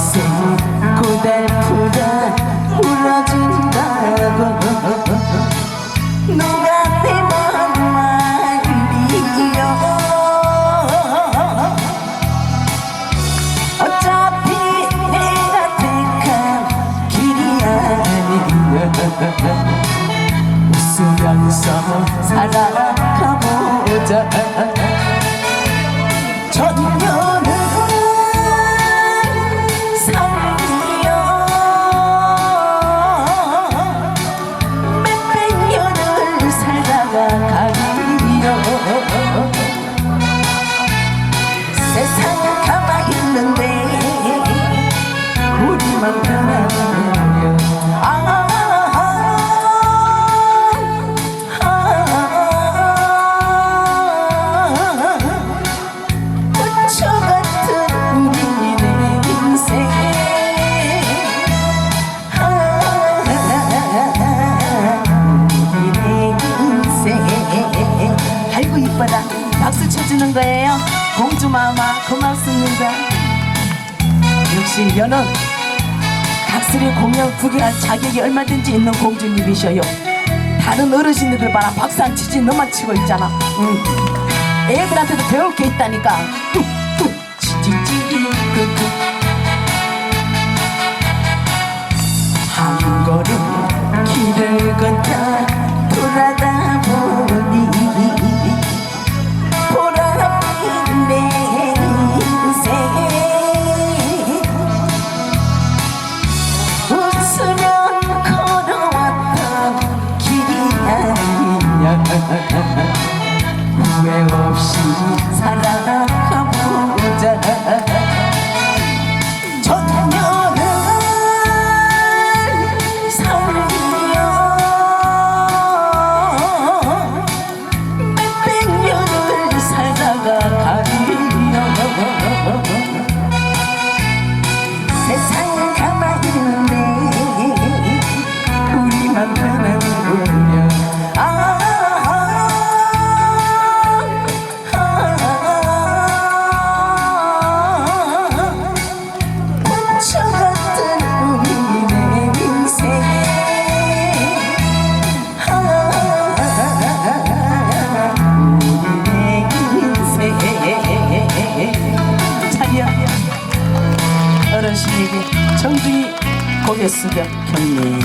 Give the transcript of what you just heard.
평생 고달프다 울어준다고. 누가 내 마음을 이겨. 어차피 내가 택한 길이 아니야. 웃으면서 살아가보자 박수 쳐주는 연은 각설의 공연 구경할 자격이 얼마든지 있는 공주님이셔요. 다른 어르신들 봐라. 박수 안 치지 너만 치고 있잖아. 응. 애들한테도 배울 게 있다니까 어르신에게 정중히 숙여 경례